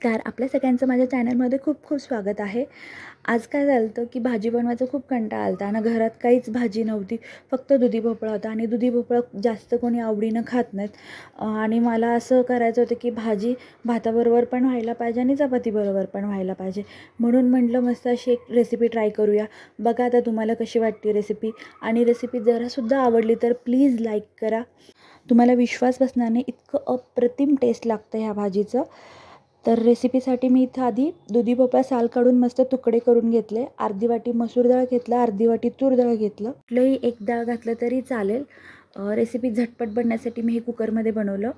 नमस्कार. आपल्या सगळ्यांचं माझ्या चॅनलमध्ये खूप खूप स्वागत आहे. आज काय झालं होतं की भाजी बनवायचं खूप कंटाळा आला होता आणि घरात काहीच भाजी नव्हती. फक्त दुधी भोपळा होता आणि दुधी भोपळा जास्त कोणी आवडीनं खात नाहीत. आणि मला असं करायचं होतं की भाजी भाताबरोबर पण व्हायला पाहिजे आणि चपातीबरोबर पण व्हायला पाहिजे. म्हणून म्हटलं मस्त अशी एक रेसिपी ट्राय करूया. बघा आता तुम्हाला कशी वाटते रेसिपी आणि रेसिपी जरासुद्धा आवडली तर प्लीज लाईक करा. तुम्हाला विश्वास बसणार नाही इतकं अप्रतिम टेस्ट लागतं ह्या भाजीचं. तर रेसिपीसाठी मी इथं आधी दुधी भोपळा साल काढून मस्त तुकडे करून घेतले. अर्धी वाटी मसूर डाळ घेतलं अर्धी वाटी तूर डाळ घेतलं. कुठलंही एक डाळ घातलं तरी चालेल. रेसिपी झटपट बनण्यासाठी मी हे कुकरमध्ये बनवलं.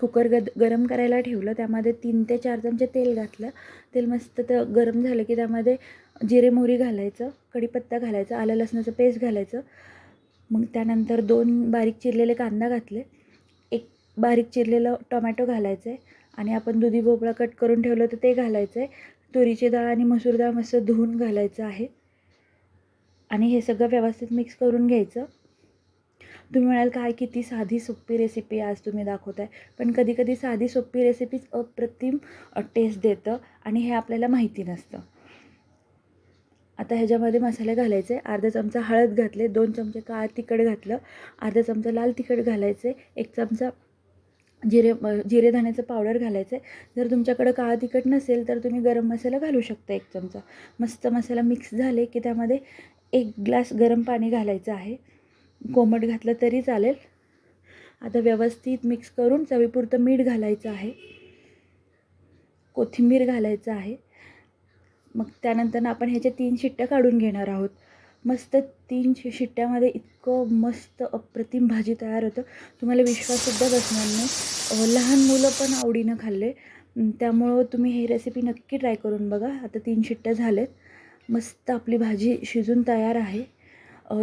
कुकर गद गरम करायला ठेवलं. त्यामध्ये तीन ते चार चमचे तेल घातलं. तेल मस्त तर गरम झालं की त्यामध्ये जिरे मोहरी घालायचं कढीपत्ता घालायचा आलं लसणाचं पेस्ट घालायचं. मग त्यानंतर दोन बारीक चिरलेले कांदा घातले. एक बारीक चिरलेलं टोमॅटो घालायचं आहे आणि आपण दुधी भोपळा कट करून ठेवलं तर ते घालायचं आहे तुरीची डाळ आणि मसूर डाळ मस्त धुवून घालायचं आहे. आणि हे सगळं व्यवस्थित मिक्स करून घ्यायचं. तुम्ही म्हणाल काय किती साधी सोपी रेसिपी आज तुम्ही दाखवताय. पण कधी कधी साधी सोपी रेसिपीज अप्रतिम टेस्ट देतं आणि हे आपल्याला माहिती नसतं. आता ह्याच्यामध्ये मसाले घालायचे. अर्धा चमचा हळद घातले दोन चमचे काळ तिखट घातलं. अर्धा चमचा लाल तिखट घालायचे. एक चमचा जिरे जिरे धण्याचं पावडर घालायचं आहे जर तुमच्याकडं काळा तिखट नसेल तर तुम्ही गरम मसाला घालू शकता एक चमचा. मस्त मसाला मिक्स झाले की त्यामध्ये एक ग्लास गरम पाणी घालायचं आहे. कोमट घातलं तरी चालेल. आता व्यवस्थित मिक्स करून चवीपुरतं मीठ घालायचं आहे. कोथिंबीर घालायचं आहे. मग त्यानंतर आपण ह्याच्या तीन शिट्ट्या काढून घेणार आहोत. मस्त तीन शि शिट्ट्यामध्ये इतकं मस्त अप्रतिम भाजी तयार होतं. तुम्हाला विश्वाससुद्धा बसणार नाही. लहान मुलं पण आवडीनं खाल्ले. त्यामुळं तुम्ही ही रेसिपी नक्की ट्राय करून बघा. आता तीन शिट्ट्या झाल्यात मस्त आपली भाजी शिजून तयार आहे.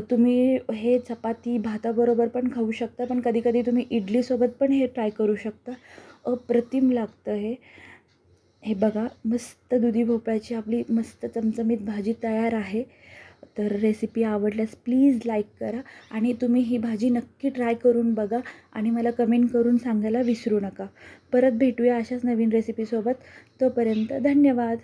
तुम्ही हे चपाती भाताबरोबर पण खाऊ शकता पण कधीकधी तुम्ही इडलीसोबत पण हे ट्राय करू शकता. अप्रतिम लागतं हे. हे बघा मस्त दुधी भोपळ्याची आपली मस्त चमचमीत भाजी तयार आहे. तर रेसिपी आवडल्यास प्लीज लाईक करा आणि तुम्ही ही भाजी नक्की ट्राय करून बघा आणि मला कमेंट करून सांगायला विसरू नका. परत भेटूया अशाच नवीन रेसिपीसोबत तोपर्यंत धन्यवाद.